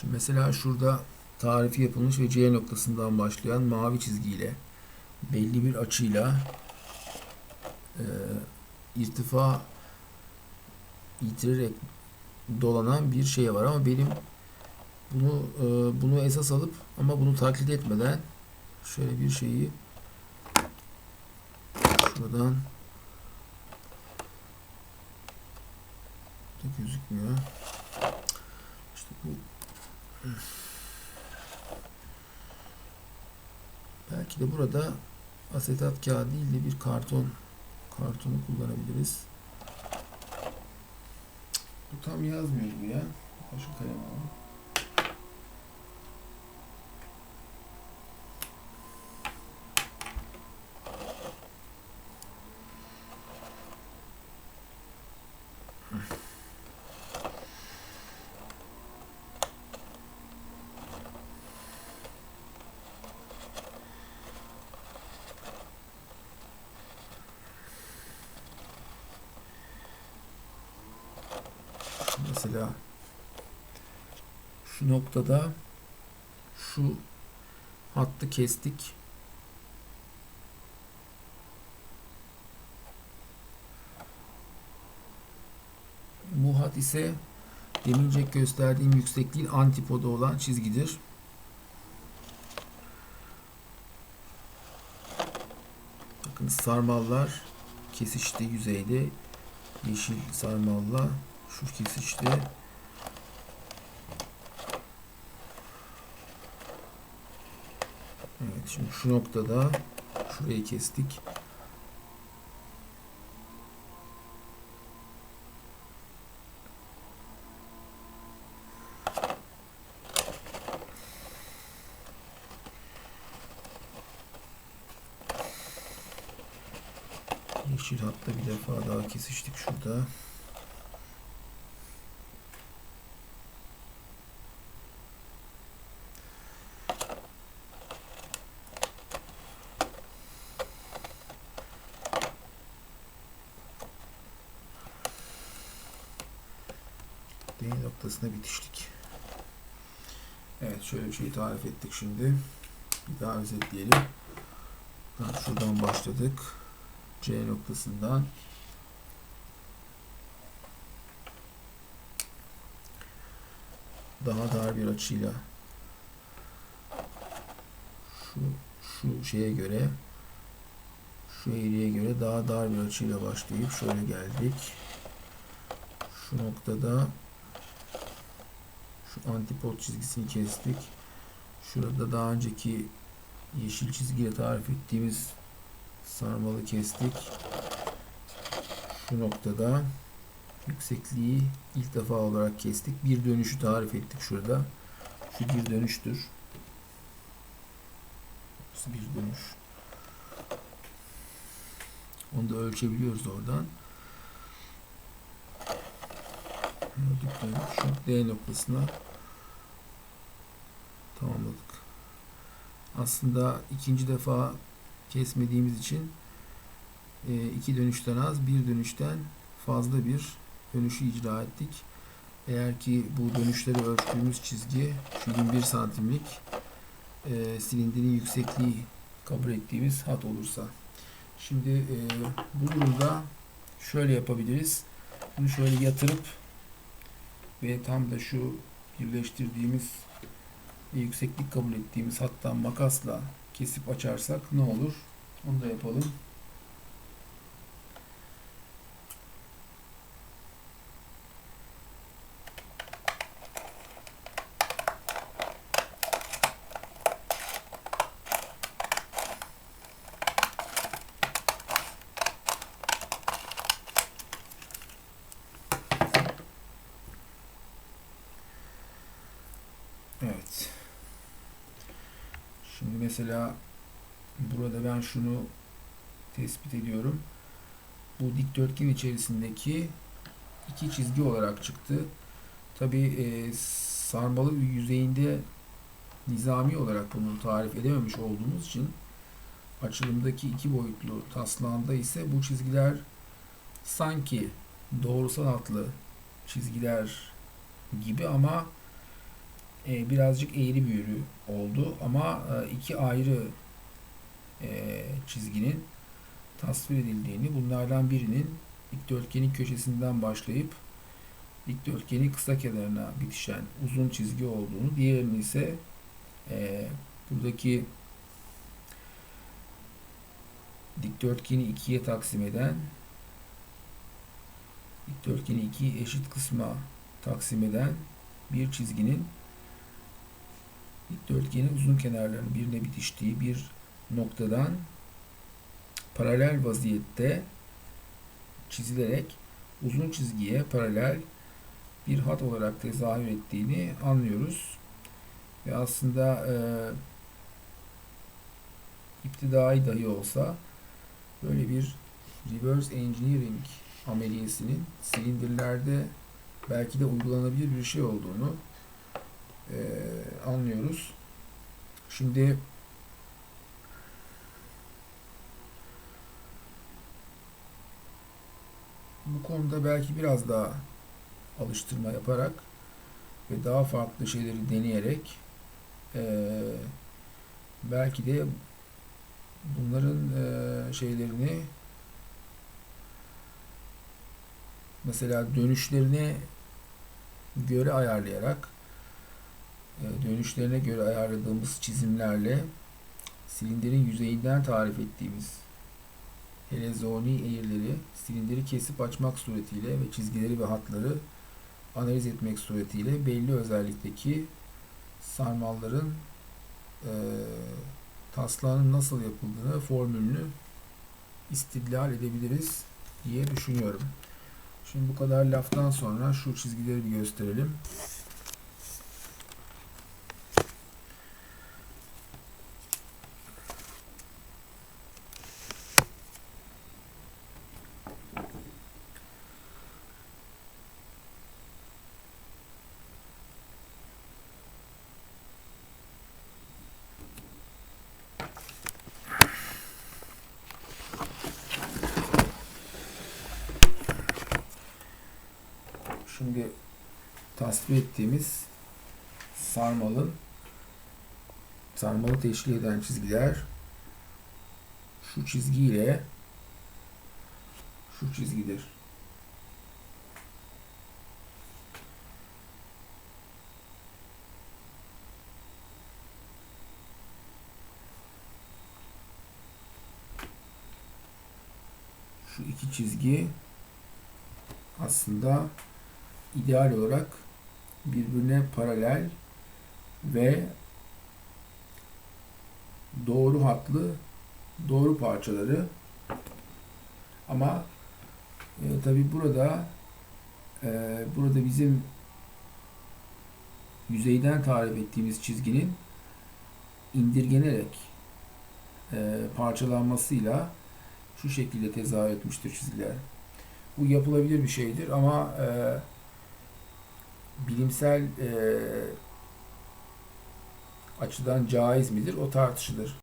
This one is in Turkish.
Şimdi mesela şurada tarifi yapılmış ve C noktasından başlayan mavi çizgiyle belli bir açıyla e, irtifa yitirerek dolanan bir şey var ama benim bunu e, bunu esas alıp ama bunu taklit etmeden şöyle bir şeyi şuradan da gözükmüyor. İşte bu belki de burada asetat kağıdı değil de bir karton kartonu kullanabiliriz. Bu tam yazmıyor bu ya. Başka kalem alalım. Mesela şu noktada şu hattı kestik. Bu hat ise demince gösterdiğim yüksekliğin antipoda olan çizgidir. Bakın sarmallar kesişti yüzeyde. Yeşil sarmalla şu kesişti. Evet şimdi şu noktada şurayı kestik. Yeşil hatta bir defa daha kesiştik şurada. D noktasına bitiştik. Evet şöyle bir şey tarif ettik şimdi. Bir daha özetleyelim. Şuradan başladık. C noktasından daha dar bir açıyla şu şu şeye göre şu eğriye göre daha dar bir açıyla başlayıp şöyle geldik. Şu noktada şu antipod çizgisini kestik. Şurada daha önceki yeşil çizgiyle tarif ettiğimiz sarmalı kestik. Şu noktada yüksekliği ilk defa olarak kestik. Bir dönüşü tarif ettik şurada. Şu bir dönüştür. Burası bir dönüş. Onu da ölçebiliyoruz oradan. Gördük Şu D noktasına tamamladık. Aslında ikinci defa kesmediğimiz için e, iki dönüşten az bir dönüşten fazla bir dönüşü icra ettik. Eğer ki bu dönüşleri ölçtüğümüz çizgi şu 21 santimlik e, silindirin yüksekliği kabul ettiğimiz hat olursa. Şimdi e, bu durumda şöyle yapabiliriz. Bunu şöyle yatırıp ve tam da şu birleştirdiğimiz yükseklik kabul ettiğimiz hattan makasla kesip açarsak ne olur? Onu da yapalım. Evet. Şimdi mesela burada ben şunu tespit ediyorum. Bu dikdörtgen içerisindeki iki çizgi olarak çıktı. Tabi e, sarmalı yüzeyinde nizami olarak bunu tarif edememiş olduğumuz için açılımdaki iki boyutlu taslağında ise bu çizgiler sanki doğrusal hatlı çizgiler gibi ama e, birazcık eğri büğrü oldu. Ama e, iki ayrı e, çizginin tasvir edildiğini, bunlardan birinin dikdörtgenin köşesinden başlayıp dikdörtgenin kısa kenarına bitişen uzun çizgi olduğunu, diğerinin ise buradaki dikdörtgeni ikiye taksim eden dikdörtgeni iki eşit kısma taksim eden bir çizginin dikdörtgenin uzun kenarlarının birine bitiştiği bir noktadan paralel vaziyette çizilerek uzun çizgiye paralel bir hat olarak tezahür ettiğini anlıyoruz. Ve aslında e, iptidai dahi olsa böyle bir reverse engineering ameliyesinin silindirlerde belki de uygulanabilir bir şey olduğunu e, anlıyoruz. Şimdi bu konuda belki biraz daha alıştırma yaparak ve daha farklı şeyleri deneyerek e, belki de bunların e, şeylerini mesela dönüşlerine göre ayarlayarak dönüşlerine göre ayarladığımız çizimlerle silindirin yüzeyinden tarif ettiğimiz helezoni eğrileri silindiri kesip açmak suretiyle ve çizgileri ve hatları analiz etmek suretiyle belli özellikteki sarmalların e, taslağının nasıl yapıldığını formülünü istidlal edebiliriz diye düşünüyorum. Şimdi bu kadar laftan sonra şu çizgileri bir gösterelim. Şimdi tasvir ettiğimiz sarmalın sarmalı teşkil eden çizgiler şu çizgiyle şu çizgidir. Şu iki çizgi aslında ideal olarak birbirine paralel ve doğru hatlı doğru parçaları ama e, tabi burada e, burada bizim yüzeyden tarif ettiğimiz çizginin indirgenerek e, parçalanmasıyla şu şekilde tezahür etmiştir çizgiler. Bu yapılabilir bir şeydir ama e, bilimsel e, açıdan caiz midir o tartışılır.